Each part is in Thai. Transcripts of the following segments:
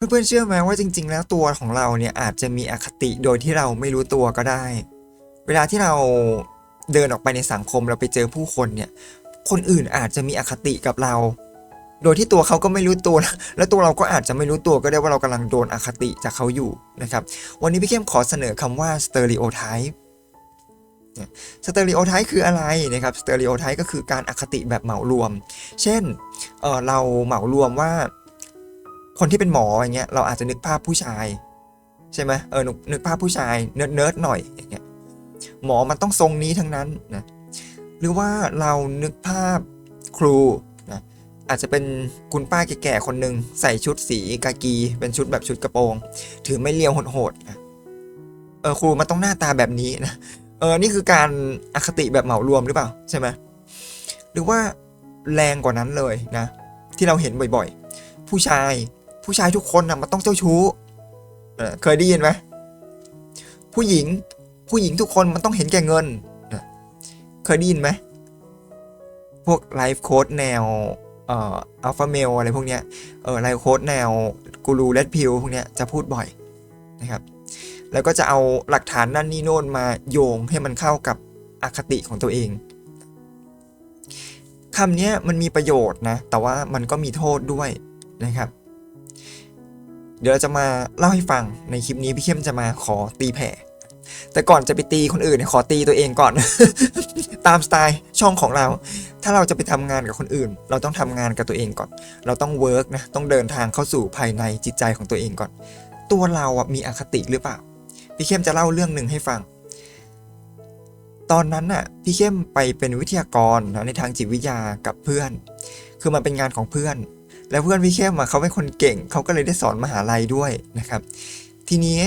เพื่อนๆเชื่อไหมว่าจริง ๆ แล้วตัวของเราเนี่ยอาจจะมีอคติโดยที่เราไม่รู้ตัวก็ได้ เวลาที่เราเดินออกไปในสังคมเราไปเจอผู้คนเนี่ย คนอื่นอาจจะมีอคติกับเรา โดยที่ตัวเขาก็ไม่รู้ตัว และตัวเราก็อาจจะไม่รู้ตัวก็ได้ว่าเรากำลังโดนอคติจากเขาอยู่นะครับ วันนี้พี่เข้มขอเสนอคำว่า stereotype สเตอริโอไทป์คืออะไรนะครับสเตอริโอไทป์ก็คือการอคติแบบเหมารวม เช่นเเราเหมารวมว่า คนที่เป็นหมออย่างเงี้ยเราอาจจะนึกภาพผู้ชายใช่ไหมเออนึกนึกภาพผู้ชายเนิร์ดเนิร์ดหน่อยอย่างเงี้ยหมอมันต้องทรงนี้ทั้งนั้นนะหรือว่าเรานึกภาพครูนะอาจจะเป็นคุณป้าแก่ๆคนหนึ่งใส่ชุดสีกากี เป็นชุดแบบชุดกระโปรง ถือไม่เลียวโหดๆนะเออครูมันต้องหน้าตาแบบนี้นะเออนี่คือการอคติแบบเหมารวมหรือเปล่าใช่ไหมหรือว่าแรงกว่านั้นเลยนะ ที่เราเห็นบ่อยๆ ผู้ชาย ผู้ชายทุกคนนะมันต้องเจ้าชู้เคยได้ยินไหมผู้หญิงผู้หญิงทุกคนมันต้องเห็นแก่เงิน เคยได้ยินไหม พวกไลฟ์โค้ดแนวเอ่ออัลฟาเมลอะไรพวกเนี้ยเออไลฟ์โค้ดแนวกูรูเลดพิลพวกเนี้ยจะพูดบ่อยนะครับ แล้วก็จะเอาหลักฐานนั่นนี่โน่นมาโยงให้มันเข้ากับอคติของตัวเองคำนี้มันมีประโยชน์นะ แต่ว่ามันก็มีโทษด้วยนะครับ เดี๋ยวเราจะมาเล่าให้ฟังในคลิปนี้พี่เข้มจะมาขอตีแผ่ แต่ก่อนจะไปตีคนอื่นเนี่ยขอตีตัวเองก่อน ตามสไตล์ช่องของเรา ถ้าเราจะไปทำงานกับคนอื่น เราต้องทำงานกับตัวเองก่อน เราต้องเวิร์กนะต้องเดินทางเข้าสู่ภายในจิตใจของตัวเองก่อน ตัวเราอะมีอคติหรือเปล่า พี่เข้มจะเล่าเรื่องหนึ่งให้ฟัง ตอนนั้นน่ะพี่เข้มไปเป็นวิทยากรนะในทางจิตวิทยากับเพื่อน คือมันเป็นงานของเพื่อน แล้วเพื่อนพี่เข้มอะเขาเป็นคนเก่ง เขาก็เลยได้สอนมหาลัยด้วยนะครับ ทีนี้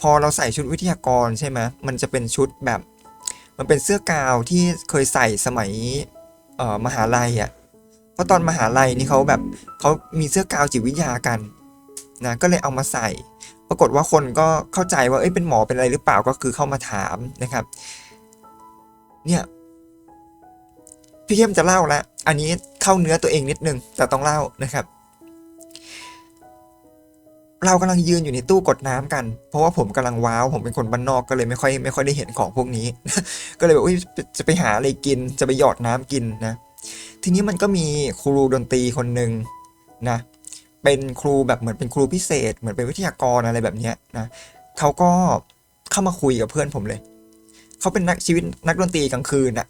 พอเราใส่ชุดวิทยากรใช่ไหมมันจะเป็นชุดแบบ มันเป็นเสื้อกาวที่เคยใส่สมัยมหาลัยอะเพราะตอนมหาลัยนี่เขาแบบเขามีเสื้อกาวจิตวิทยากันนะก็เลยเอามาใส่ ปรากฏว่าคนก็เข้าใจว่าเอ้ยเป็นหมอเป็นอะไรหรือเปล่าก็คือเข้ามาถามนะครับ เนี่ยพี่เข้มจะเล่าล้วอันนี้ เข้าเนื้อตัวเองนิดนึง แต่ต้องเล่านะครับ เรากำลังยืนอยู่ในตู้กดน้ำกัน เพราะว่าผมกำลังว้าวผมเป็นคนบ้านนอกก็เลยไม่ค่อยไม่ค่อยได้เห็นของพวกนี้ ก็เลยแบบจะไปหาอะไรกิน จะไปหยอดน้ำกินนะ ทีนี้มันก็มีครูดนตรีคนหนึ่งนะ เป็นครูแบบเหมือนเป็นครูพิเศษ เหมือนเป็นวิทยากรอะไรแบบเนี้ยนะเขาก็เข้ามาคุยกับเพื่อนผมเลย เขาเป็นนักชีวิตนักดนตรีกลางคืนอะ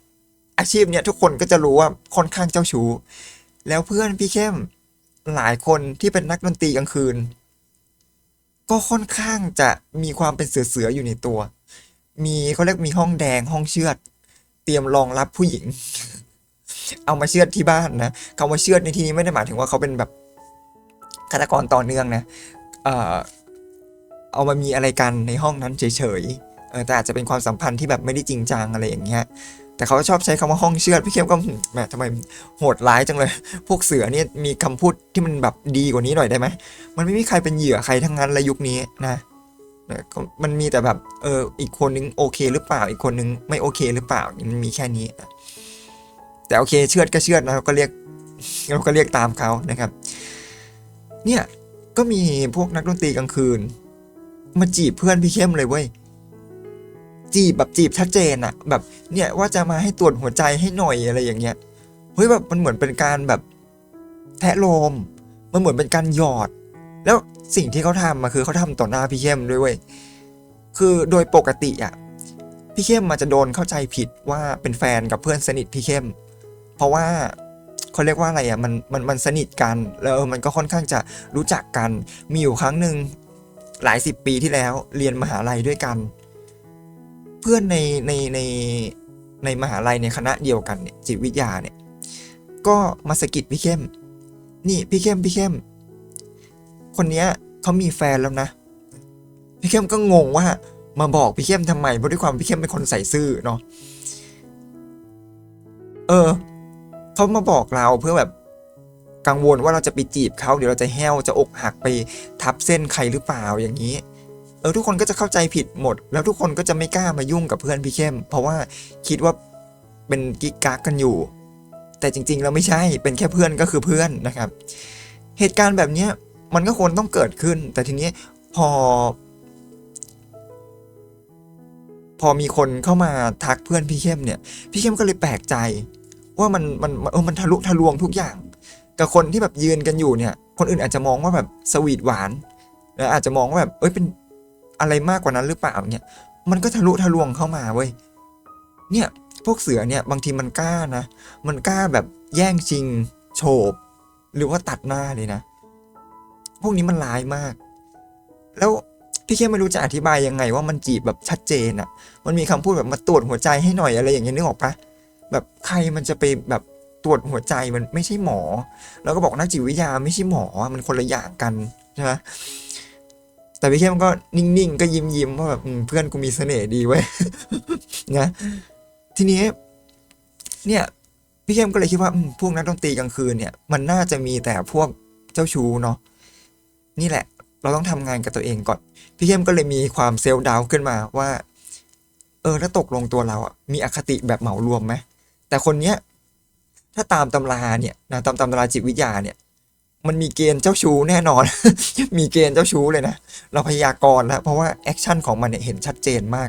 อาชีพเนี้ยทุกคนก็จะรู้ว่าค่อนข้างเจ้าชู้ แล้วเพื่อนพี่เข้มหลายคนที่เป็นนักดนตรีกลางคืน ก็ค่อนข้างจะมีความเป็นเสือๆอยู่ในตัว มีเขาเรียกมีห้องแดงห้องเชือด เตรียมรองรับผู้หญิง เอามาเชือดที่บ้านนะคำว่าเชือดในที่นี้ไม่ได้หมายถึงว่าเขาเป็นแบบฆาตกรต่อเนื่องนะเอ่อเอามามีอะไรกันในห้องนั้นเฉยๆเออแต่อาจจะเป็นความสัมพันธ์ที่แบบไม่ได้จริงจังอะไรอย่างเงี้ย แต่เขาชอบใช้คำว่าห้องเชือดพี่เข้มก็แหมทำไมโหดร้ายจังเลย พวกเสือเนี่ยมีคำพูดที่มันแบบดีกว่านี้หน่อยได้ไหมมันไม่มีใครเป็นเหยื่อใครทั้งนั้นเลยยุคนี้นะมันมีแต่แบบเอออีกคนนึงโอเคหรือเปล่า อีกคนนึงไม่โอเคหรือเปล่ามันมีแค่นี้แต่โอเคเชือดก็เชือดนะเราก็เรียกเราก็เรียกตามเขานะครับ เนี่ยก็มีพวกนักดนตรีกลางคืน มาจีบเพื่อนพี่เข้มเลยเว้ย จีบแบบจีบชัดเจนอะแบบเนี่ยว่าจะมาให้ตรวจหัวใจให้หน่อยอะไรอย่างเงี้ยเฮ้ยแบบมันเหมือนเป็นการแบบแทะโลม มันเหมือนเป็นการหยอด แล้วสิ่งที่เขาทำมาคือเขาทำต่อหน้าพี่เข้มด้วยเว้ยคือโดยปกติอะพี่เข้มมาจะโดนเข้าใจผิดว่าเป็นแฟนกับเพื่อนสนิทพี่เข้ม เพราะว่าเขาเรียกว่าอะไรอะมันมันมันสนิทกัน แล้วมันก็ค่อนข้างจะรู้จักกัน มีอยู่ครั้งหนึ่งหลายสิบปีที่แล้วเรียนมหาลัยด้วยกัน เพื่อนในในในในมหาลัยในคณะเดียวกันเนี่ยจิตวิทยาเนี่ยก็มาสกิดพี่เข้ม นี่พี่เข้มพี่เข้ม คนเนี้ยเขามีแฟนแล้วนะ พี่เข้มก็งงว่า มาบอกพี่เข้มทำไมเพราะด้วยความพี่เข้มเป็นคนใส่ซื่อเนาะเออเขามาบอกเราเพื่อแบบกังวลว่าเราจะไปจีบเขาเดี๋ยวเราจะแห้วจะอกหักไปทับเส้นใครหรือเปล่าอย่างนี้ เออทุกคนก็จะเข้าใจผิดหมด แล้วทุกคนก็จะไม่กล้ามายุ่งกับเพื่อนพี่เข้ม เพราะว่าคิดว่าเป็นกิ๊กกักกันอยู่ แต่จริงๆแล้วไม่ใช่เป็นแค่เพื่อนก็คือเพื่อนนะครับ เหตุการณ์แบบนี้มันก็ควรต้องเกิดขึ้น แต่ทีนี้พอ พอมีคนเข้ามาทักเพื่อนพี่เข้มเนี่ย พี่เข้มก็เลยแปลกใจ ว่ามันมันเออมันทะลุทะลวงทุกอย่าง กับคนที่แบบยืนกันอยู่เนี่ย คนอื่นอาจจะมองว่าแบบสวีทหวานแล้วอาจจะมองว่าแบบเอ้ยเป็น อะไรมากกว่านั้นหรือเปล่าเนี่ย มันก็ทะลุทะลวงเข้ามาเว้ย เนี่ยพวกเสือเนี่ยบางทีมันกล้านะ มันกล้าแบบแย่งชิง โฉบ หรือว่าตัดหน้าเลยนะ พวกนี้มันร้ายมาก แล้วพี่แค่ไม่รู้จะอธิบายยังไงว่ามันจีบแบบชัดเจนอะ่ะมันมีคำพูดแบบมาตรวจหัวใจให้หน่อยอะไรอย่างเงี้ยนึกออกปะแบบใครมันจะไปแบบตรวจหัวใจมันไม่ใช่หมอ แล้วก็บอกนักจิตวิทยาไม่ใช่หมอมันคนละอย่างกันใช่ไหม แต่พี่เข้มก็นิ่งๆ ก็ยิ้มยิ้มๆว่าแบบเพื่อนกูมีเสน่ห์ดีเว้ยนะทีนี้ เนี่ย พี่เข้มก็เลยคิดว่าพวกนักดนตรีกลางคืนเนี่ย มันน่าจะมีแต่พวกเจ้าชู้เนาะนี่แหละ เราต้องทำงานกับตัวเองก่อน พี่เข้มก็เลยมีความเซลล์ดาวขึ้นมาว่า เออถ้าตกลงตัวเราอะมีอคติแบบเหมารวมไหมแต่คนเนี้ยถ้าตามตำราเนี่ยนะตามตำราจิตวิทยาเนี่ย มันมีเกณฑ์เจ้าชู้แน่นอน มีเกณฑ์เจ้าชู้เลยนะ เราพยากรณ์แล้ว เพราะว่าแอคชั่นของมันเนี่ยเห็นชัดเจนมาก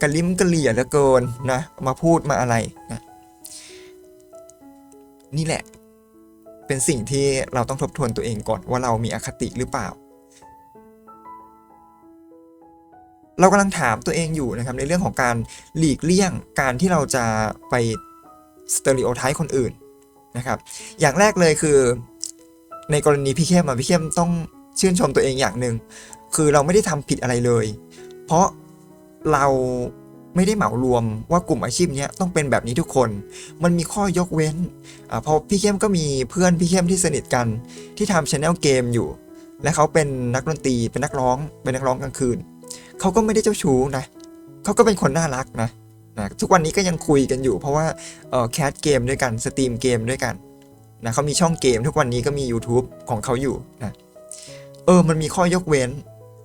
กระลิ้มกระเหลี่ยเหลือเกินนะ มาพูดมาอะไรนะ นี่แหละ เป็นสิ่งที่เราต้องทบทวนตัวเองก่อนว่าเรามีอคติหรือเปล่า เรากำลังถามตัวเองอยู่นะครับ ในเรื่องของการหลีกเลี่ยงการที่เราจะไปสเตอริโอไทป์คนอื่นนะครับ อย่างแรกเลยคือ ในกรณีพี่เข้มอะพี่เข้มต้องชื่นชมตัวเองอย่างหนึ่งคือเราไม่ได้ทำผิดอะไรเลย เพราะเราไม่ได้เหมารวมว่ากลุ่มอาชีพนี้ต้องเป็นแบบนี้ทุกคน มันมีข้อยกเว้นอ่าเพราะพี่เข้มก็มีเพื่อนพี่เข้มที่สนิทกันที่ทำชแนลเกมอยู่ และเขาเป็นนักดนตรีเป็นนักร้อง เป็นนักร้องกลางคืน เขาก็ไม่ได้เจ้าชู้นะเขาก็เป็นคนน่ารักนะนะ ทุกวันนี้ก็ยังคุยกันอยู่ เพราะว่าเออแคสเกมด้วยกันสตรีมเกมด้วยกัน นะเขามีช่องเกมทุกวันนี้ก็มี YouTube ของเขาอยู่นะเออมันมีข้อยกเว้น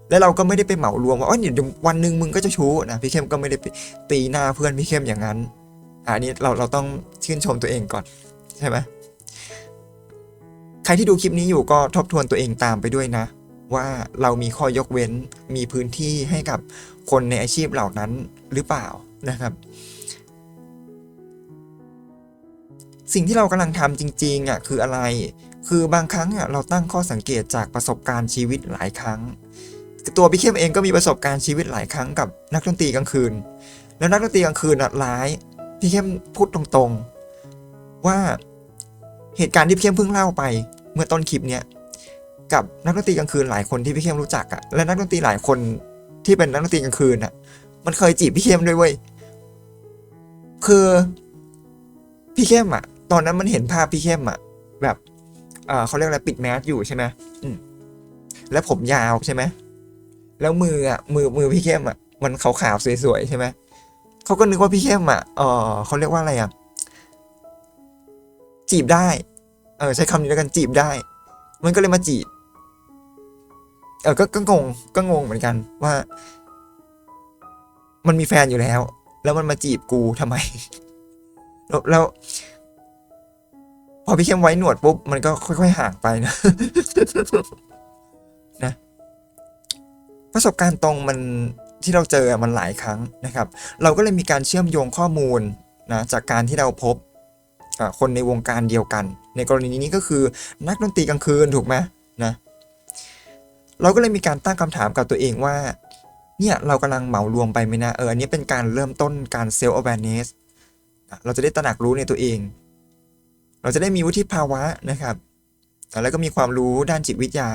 แล้วเราก็ไม่ได้ไปเหมารวมว่าอ๋อเดี๋ยววันหนึ่งมึงก็จะชู้นะพี่เข้มก็ไม่ได้ตีหน้าเพื่อนพี่เข้มอย่างนั้นอันนี้เราเราต้องชื่นชมตัวเองก่อนใช่ไหมใครที่ดูคลิปนี้อยู่ก็ทบทวนตัวเองตามไปด้วยนะ ว่าเรามีข้อยกเว้นมีพื้นที่ให้กับคนในอาชีพเหล่านั้นหรือเปล่านะครับ สิ่งที่เรากำลังทำจริงๆอะคืออะไร คือบางครั้งอะเราตั้งข้อสังเกตจากประสบการณ์ชีวิตหลายครั้ง ตัวพี่เข้มเองก็มีประสบการณ์ชีวิตหลายครั้งกับนักดนตรีกลางคืน แล้วนักดนตรีกลางคืนอะร้ายพี่เข้มพูดตรงๆ ว่าเหตุการณ์ที่พี่เข้มเพิ่งเล่าไป เมื่อต้นคลิปเนี้ยกับนักดนตรีกลางคืนหลายคนที่พี่เข้มรู้จักอะและนักดนตรีหลายคนที่เป็นนักดนตรีกลางคืนอะมันเคยจีบพี่เข้มด้วยเว้ยคือพี่เข้มอะ ตอนนั้นมันเห็นภาพพี่เข้มอะแบบเออเขาเรียกอะไรปิดแมสอยู่ใช่ไหมอืมแล้วผมยาวใช่ไหมแล้วมืออะมือมือพี่เข้มอะมันขาวๆสวยๆใช่ไหมเขาก็นึกว่าพี่เข้มอะเออเขาเรียกว่าอะไรอะจีบได้ เออใช้คำนี้แล้วกันจีบได้ มันก็เลยมาจีบ เออก็ก็งงก็งงเหมือนกันว่า มันมีแฟนอยู่แล้ว แล้วมันมาจีบกูทำไม แล้วแลว อพี่เข้มไว้หนวดปุ๊บมันก็ค่อยๆห่างไปนะนะประสบการณ์ตรงมันที่เราเจอมันหลายครั้งนะครับ เราก็เลยมีการเชื่อมโยงข้อมูลนะจากการที่เราพบคนในวงการเดียวกัน ในกรณีนี้ก็คือนักดนตรีกลางคืนถูกไหมนะเราก็เลยมีการตั้งคำถามกับตัวเองว่าเนี่ยเรากำลังเหมารวมไปไหมนะเอออันนี้เป็นการเริ่มต้นการเซลล์ awareness เราจะได้ตระหนักรู้ในตัวเอง เราจะได้มีวุฒิภาวะนะครับ แล้วก็มีความรู้ด้านจิตวิทยา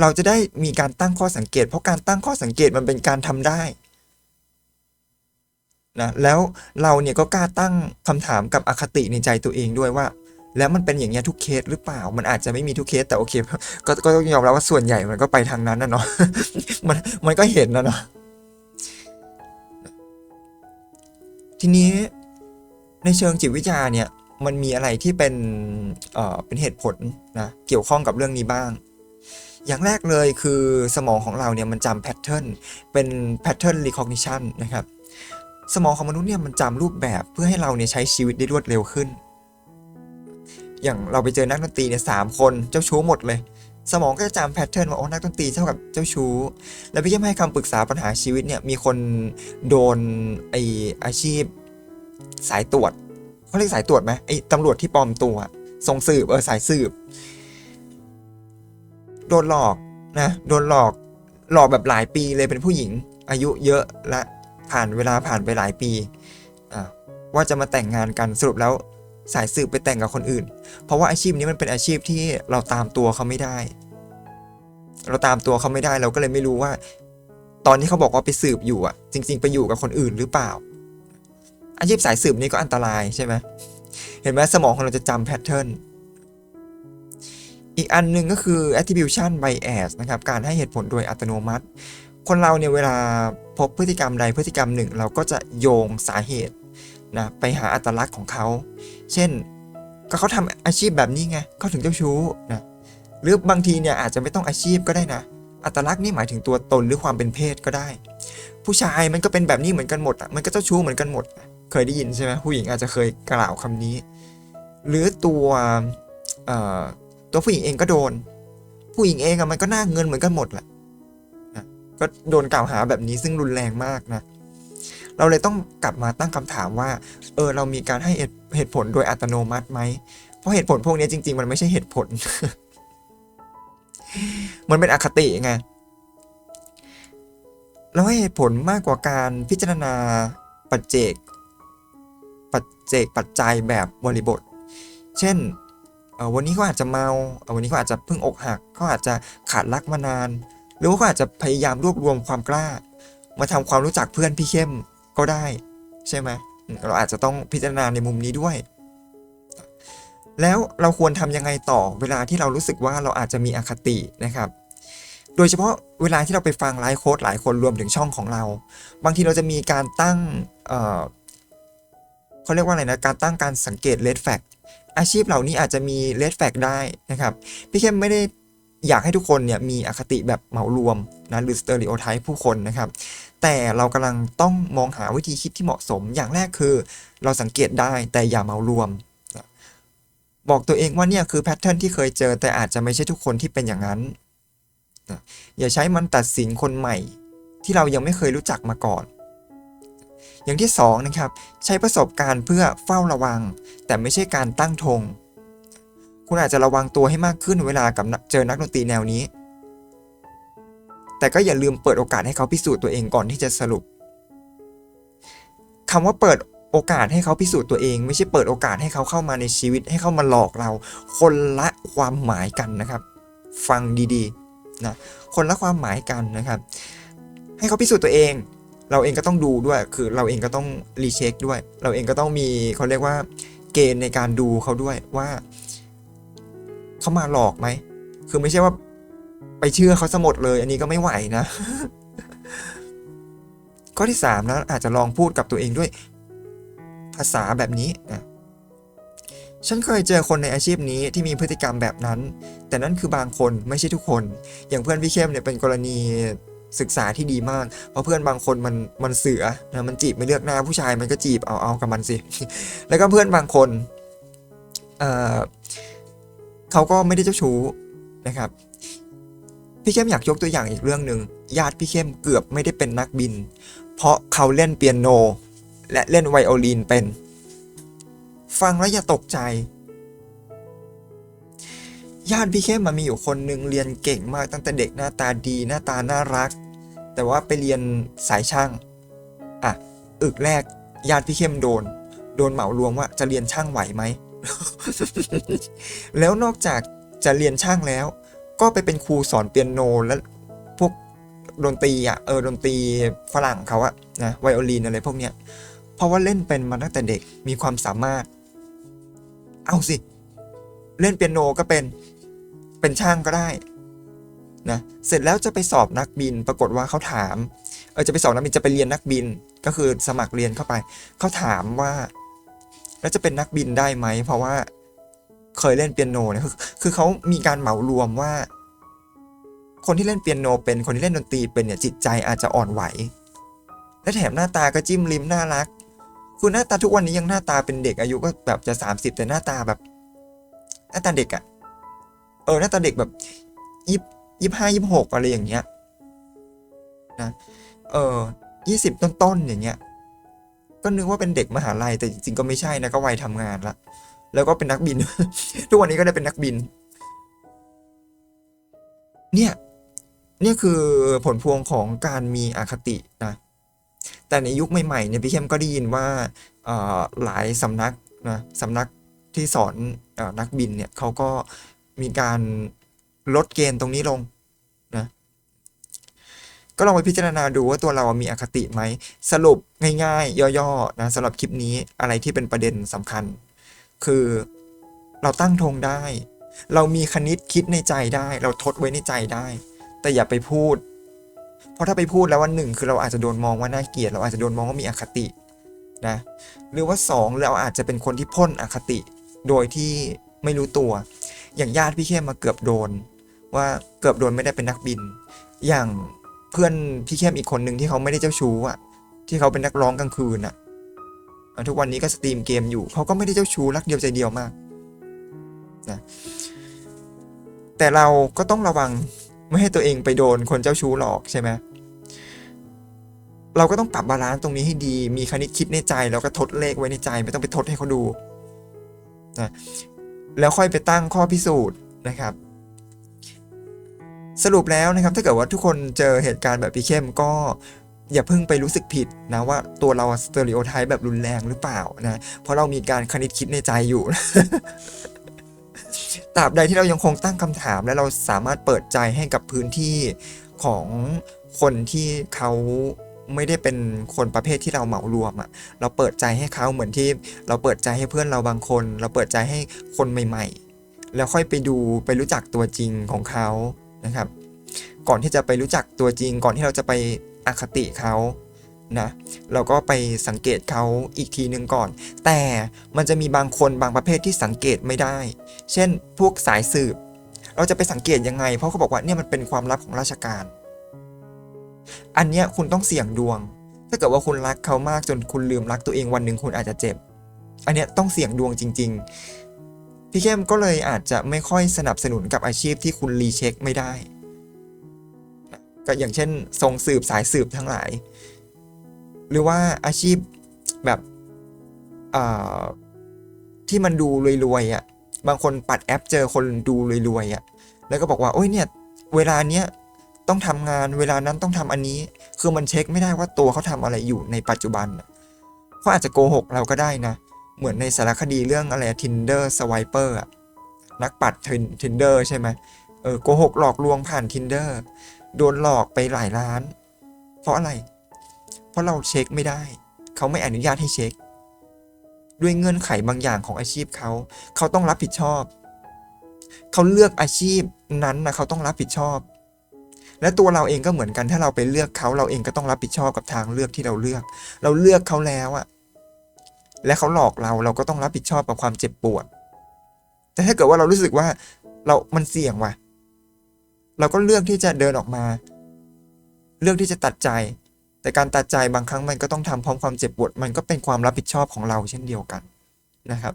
เราจะได้มีการตั้งข้อสังเกต เพราะการตั้งข้อสังเกตมันเป็นการทำได้นะแล้วเราเนี่ยก็กล้าตั้งคำถามกับอคติในใจตัวเองด้วยว่า แล้วมันเป็นอย่างเงี้ยทุกเคสหรือเปล่า มันอาจจะไม่มีทุกเคสแต่โอเคก็ก็ต้องยอมรับว่าส่วนใหญ่มันก็ไปทางนั้นนะเนาะมันมันก็เห็นนะเนาะทีนี้ในเชิงจิตวิทยาเนี่ย มันมีอะไรที่เป็นเอ่อเป็นเหตุผลนะเกี่ยวข้องกับเรื่องนี้บ้าง อย่างแรกเลยคือสมองของเราเนี่ยมันจำแพทเทิร์นเป็นแพทเทิร์น recognition นะครับสมองของมนุษย์เนี่ยมันจำรูปแบบเพื่อให้เราเนี่ยใช้ชีวิตได้รวดเร็วขึ้น อย่างเราไปเจอนักดนตรีเนี่ยสามคนเจ้าชู้หมดเลย สมองก็จะจำแพทเทิร์นว่าโอ้นักดนตรีเท่ากับเจ้าชู้ แล้วพี่เข้มให้คำปรึกษาปัญหาชีวิตเนี่ยมีคนโดนไออาชีพสายตรวจ เขาเรียกสายตรวจไหมไอ้ตำรวจที่ปลอมตัวส่งสืบเออสายสืบ โดนหลอกนะโดนหลอกหลอกแบบหลายปีเลยเป็นผู้หญิง อายุเยอะและผ่านเวลาผ่านไปหลายปีว่าจะมาแต่งงานกันสรุปแล้วสายสืบไปแต่งกับคนอื่น เพราะว่าอาชีพนี้มันเป็นอาชีพที่เราตามตัวเขาไม่ได้ เราตามตัวเขาไม่ได้เราก็เลยไม่รู้ว่า ตอนที่เขาบอกว่าไปสืบอยู่อะ จริง ๆ ไปอยู่กับคนอื่นหรือเปล่า อาชีพสายสืบนี่ก็อันตรายใช่ไหมเห็นไหมสมองของเราจะจำแพทเทิร์นอีกอันหนึ่งก็คือ attribution bias นะครับ การให้เหตุผลโดยอัตโนมัติ คนเราเนี่ยเวลาพบพฤติกรรมใดพฤติกรรมหนึ่ง เราก็จะโยงสาเหตุนะไปหาอัตลักษณ์ของเขา เช่น ก็เขาทำอาชีพแบบนี้ไงเขาถึงเจ้าชู้นะหรือบางทีเนี่ยอาจจะไม่ต้องอาชีพก็ได้นะ อัตลักษณ์นี่หมายถึงตัวตนหรือความเป็นเพศก็ได้ ผู้ชายมันก็เป็นแบบนี้เหมือนกันหมดอะมันก็เจ้าชู้เหมือนกันหมด เคยได้ยินใช่ไหมผู้หญิงอาจจะเคยกล่าวคำนี้ หรือตัวตัวผู้หญิงเองก็โดน ผู้หญิงเองอะมันก็หน้าเงินเหมือนกันหมดแหละนะก็โดนกล่าวหาแบบนี้ซึ่งรุนแรงมากนะ เราเลยต้องกลับมาตั้งคำถามว่า เออเรามีการให้เหตุเหตุผลโดยอัตโนมัติไหม เพราะเหตุผลพวกนี้จริง ๆ มันไม่ใช่เหตุผล มันเป็นอคติไงเราให้เหตุผลมากกว่าการพิจารณาปัจเจก ปัจเจกปัจจัยแบบบริบท เช่นวันนี้เขาอาจจะเมา วันนี้เขาอาจจะเพิ่งอกหักเขาอาจจะขาดรักมานาน หรือว่าเขาอาจจะพยายามรวบรวมความกล้า มาทำความรู้จักเพื่อนพี่เข้มก็ได้ ใช่ไหมเราอาจจะต้องพิจารณาในมุมนี้ด้วย แล้วเราควรทำยังไงต่อเวลาที่เรารู้สึกว่าเราอาจจะมีอคตินะครับ โดยเฉพาะเวลาที่เราไปฟังไลฟ์โค้ดหลายคนรวมถึงช่องของเรา บางทีเราจะมีการตั้ง เขาเรียกว่าอะไรนะการตั้งการสังเกต red flag อาชีพเหล่านี้อาจจะมี red flag ได้นะครับพี่เข้มไม่ได้อยากให้ทุกคนเนี่ยมีอคติแบบเหมารวมนะหรือ stereotype ผู้คนนะครับ แต่เรากำลังต้องมองหาวิธีคิดที่เหมาะสม อย่างแรกคือ เราสังเกตได้แต่อย่าเหมารวม บอกตัวเองว่าเนี่ยคือแพทเทิร์นที่เคยเจอ แต่อาจจะไม่ใช่ทุกคนที่เป็นอย่างนั้น อย่าใช้มันตัดสินคนใหม่ ที่เรายังไม่เคยรู้จักมาก่อน อย่างที่สองนะครับใช้ประสบการณ์เพื่อเฝ้าระวัง แต่ไม่ใช่การตั้งธงคุณอาจจะระวังตัวให้มากขึ้นเวลากับเจอนักดนตรีแนวนี้ แต่ก็อย่าลืมเปิดโอกาสให้เขาพิสูจน์ตัวเองก่อนที่จะสรุปคำว่าเปิดโอกาสให้เขาพิสูจน์ตัวเอง ไม่ใช่เปิดโอกาสให้เขาเข้ามาในชีวิตให้เขามาหลอกเรา คนละความหมายกันนะครับ ฟังดีๆนะคนละความหมายกันนะครับ ให้เขาพิสูจน์ตัวเอง เราเองก็ต้องดูด้วย คือเราเองก็ต้องรีเช็คด้วย เราเองก็ต้องมีเขาเรียกว่า เกณฑ์ในการดูเขาด้วยว่าเขามาหลอกไหม คือไม่ใช่ว่าไปเชื่อเขาสมดเลย อันนี้ก็ไม่ไหวนะ ข้อที่สามนะอาจจะลองพูดกับตัวเองด้วย ภาษาแบบนี้นะฉันเคยเจอคนในอาชีพนี้ที่มีพฤติกรรมแบบนั้น แต่นั่นคือบางคนไม่ใช่ทุกคน อย่างเพื่อนพี่เข้มเนี่ยเป็นกรณี ศึกษาที่ดีมาก เพราะเพื่อนบางคนมันมันเสือนะมันจีบไม่เลือกหน้าผู้ชายมันก็จีบเอาเอากับมันสิ แล้วก็เพื่อนบางคนเอ่อเขาก็ไม่ได้เจ้าชู้นะครับ พี่เข้มอยากยกตัวอย่างอีกเรื่องหนึ่งญาติพี่เข้มเกือบไม่ได้เป็นนักบิน เพราะเขาเล่นเปียโน และเล่นไวโอลินเป็น ฟังแล้วอย่าตกใจญาติพี่เข้มมามีอยู่คนหนึ่งเรียนเก่งมากตั้งแต่เด็กหน้าตาดีหน้าตาน่ารัก แต่ว่าไปเรียนสายช่างอะอึกแรกญาติพี่เข้มโดน โดนเหมารวมว่าจะเรียนช่างไหวไหม แล้วนอกจากจะเรียนช่างแล้ว ก็ไปเป็นครูสอนเปียโนและพวกดนตรีอะเออดนตรีฝรั่งเขาอะนะไวโอลินอะไรพวกเนี้ยเพราะว่าเล่นเป็นมาตั้งแต่เด็กมีความสามารถ เอาสิ เล่นเปียโนก็เป็นเป็นช่างก็ได้ นะเสร็จแล้วจะไปสอบนักบิน ปรากฏว่าเขาถามเออจะไปสอบนักบินจะไปเรียนนักบินก็คือสมัครเรียนเข้าไปเขาถามว่า แล้วจะเป็นนักบินได้ไหมเพราะว่าเคยเล่นเปียโนเนี่ยคือคือเขามีการเหมารวมว่า คนที่เล่นเปียโนเป็นคนที่เล่นดนตรีเป็นเนี่ยจิตใจอาจจะอ่อนไหว และแถมหน้าตาก็จิ้มลิ้มน่ารักคือหน้าตาทุกวันนี้ยังหน้าตาเป็นเด็กอายุก็แบบจะ 30 แต่หน้าตาแบบ หน้าตาเด็กอะ่ะ เออหน้าตาเด็กแบบยี่ ยี่ห้ายี่หกอะไรอย่างเงี้ยนะเออยี่สิบต้นๆอย่างเงี้ย ก็นึกว่าเป็นเด็กมหาลัยแต่จริงๆก็ไม่ใช่นะก็วัยทำงานละแล้วก็เป็นนักบิน ทุกวันนี้ก็ได้เป็นนักบิน เนี่ยเนี่ยคือผลพวงของการมีอคตินะ แต่ในยุคใหม่ๆเนี่ยพี่เข้มก็ได้ยินว่าเออหลายสำนักนะสำนักที่สอนอนักบินเนี่ยเขาก็มีการ ลดเกณฑ์ตรงนี้ลงนะก็ลองไปพิจารณาดูว่าตัวเรามีอคติไหม สรุปง่ายๆ ย่อๆนะสำหรับคลิปนี้อะไรที่เป็นประเด็นสำคัญ คือเราตั้งธงได้ เรามีคณิตคิดในใจได้ เราทดไว้ในใจได้ แต่อย่าไปพูด เพราะถ้าไปพูดแล้ววันหนึ่งคือเราอาจจะโดนมองว่าน่าเกลียด เราอาจจะโดนมองว่ามีอคตินะหรือว่าสองเราอาจจะเป็นคนที่พ่นอคติ โดยที่ไม่รู้ตัว อย่างญาติพี่เข้มมาเกือบโดน ว่าเกือบโดนไม่ได้เป็นนักบิน อย่างเพื่อนพี่เข้มอีกคนหนึ่งที่เขาไม่ได้เจ้าชู้อะ ที่เขาเป็นนักร้องกลางคืนอะอะทุกวันนี้ก็สตรีมเกมอยู่เขาก็ไม่ได้เจ้าชู้รักเดียวใจเดียวมากนะแต่เราก็ต้องระวังไม่ให้ตัวเองไปโดนคนเจ้าชู้หลอกใช่ไหมเราก็ต้องปรับบาลานซ์ตรงนี้ให้ดี มีคณิตคิดในใจแล้วก็ทดเลขไว้ในใจ ไม่ต้องไปทดให้เขาดูนะแล้วค่อยไปตั้งข้อพิสูจน์นะครับ สรุปแล้วนะครับถ้าเกิดว่าทุกคนเจอเหตุการณ์แบบพี่เข้มก็อย่าเพิ่งไปรู้สึกผิดนะว่าตัวเราสเตอริโอไทป์แบบรุนแรงหรือเปล่านะเพราะเรามีการคณิตคิดในใจอยู่ตราบใดที่เรายังคงตั้งคำถาม และเราสามารถเปิดใจให้กับพื้นที่ของคนที่เขาไม่ได้เป็นคนประเภทที่เราเหมารวมอะ่ะ เราเปิดใจให้เขาเหมือนที่ เราเปิดใจให้เพื่อนเราบางคน เราเปิดใจให้คนใหม่ ๆ แล้วค่อยไปดูไปรู้จักตัวจริงของเขา นะครับ ก่อนที่จะไปรู้จักตัวจริง ก่อนที่เราจะไปอคติเขานะเราก็ไปสังเกตเขาอีกทีหนึ่งก่อน แต่มันจะมีบางคนบางประเภทที่สังเกตไม่ได้ เช่น พวกสายสืบ เราจะไปสังเกตยังไง เพราะเขาบอกว่าเนี่ยมันเป็นความลับของราชการ อันเนี้ยคุณต้องเสี่ยงดวง ถ้าเกิดว่าคุณรักเขามากจนคุณลืมรักตัวเองวันหนึ่งคุณอาจจะเจ็บ อันเนี้ยต้องเสี่ยงดวงจริง ๆ พี่เข้มก็เลยอาจจะไม่ค่อยสนับสนุนกับอาชีพที่คุณรีเช็คไม่ได้ ก็อย่างเช่นทรงสืบสายสืบทั้งหลาย หรือว่าอาชีพแบบที่มันดูรวยๆอะบางคนปัดแอปเจอคนดูรวยๆอะแล้วก็บอกว่าโอ้ยเนี่ยเวลาเนี้ยต้องทำงานเวลานั้นต้องทำอันนี้ คือมันเช็คไม่ได้ว่าตัวเขาทำอะไรอยู่ในปัจจุบันเขาอาจจะโกหกเราก็ได้นะ เหมือนในสารคดีเรื่องอะไร Tinder Swiper อะนักปัด Tinder ใช่ไหมเออโกหกหลอกลวงผ่าน Tinder โดนหลอกไปหลายล้าน เพราะอะไร เพราะเราเช็คไม่ได้ เขาไม่อนุญาตให้เช็ค ด้วยเงื่อนไขบางอย่างของอาชีพเขา เขาต้องรับผิดชอบ เขาเลือกอาชีพนั้นนะเขาต้องรับผิดชอบ และตัวเราเองก็เหมือนกันถ้าเราไปเลือกเขา เราเองก็ต้องรับผิดชอบกับทางเลือกที่เราเลือก เราเลือกเขาแล้วอะ และเขาหลอกเราเราก็ต้องรับผิดชอบกับความเจ็บปวด แต่ถ้าเกิดว่าเรารู้สึกว่าเรามันเสี่ยงว่ะ เราก็เลือกที่จะเดินออกมา เลือกที่จะตัดใจ แต่การตัดใจบางครั้งมันก็ต้องทำพร้อมความเจ็บปวด มันก็เป็นความรับผิดชอบของเราเช่นเดียวกันนะครับ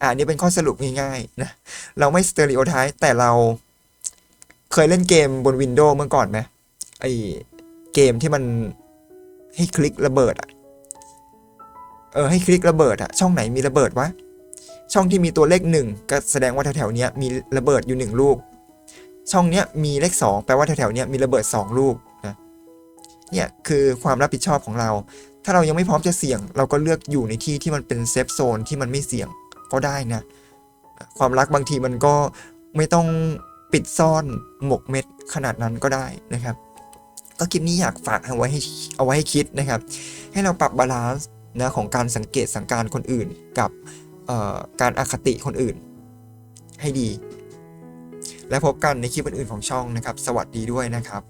อ่านี่เป็นข้อสรุปง่ายๆนะ เราไม่สเตอริโอไทป์แต่เราเคยเล่นเกมบนวินโดว์เมื่อก่อนไหมไอเกมที่มันให้คลิกระเบิดอะ เออให้คลิกระเบิดอะช่องไหนมีระเบิดวะช่องที่มีตัวเลขหนึ่งก็แสดงว่าแถวๆนี้มีระเบิดอยู่หนึ่งลูก ช่องเนี้ยมีเลขสองแปลว่าแถวๆนี้มีระเบิดสองลูกนะเนี่ยคือความรับผิดชอบของเรา ถ้าเรายังไม่พร้อมจะเสี่ยง เราก็เลือกอยู่ในที่ที่มันเป็นเซฟโซนที่มันไม่เสี่ยงก็ได้นะ ความรักบางทีมันก็ไม่ต้องปิดซ่อนหมกเม็ดขนาดนั้นก็ได้นะครับ ก็คลิปนี้อยากฝากเอาไว้ให้เอาไว้ให้คิดนะครับ ให้เราปรับบาลานซ์ นะของการสังเกตสังการคนอื่นกับการอคติคนอื่น ให้ดี และพบกันในคลิปอื่นๆของช่องนะครับ สวัสดีด้วยนะครับ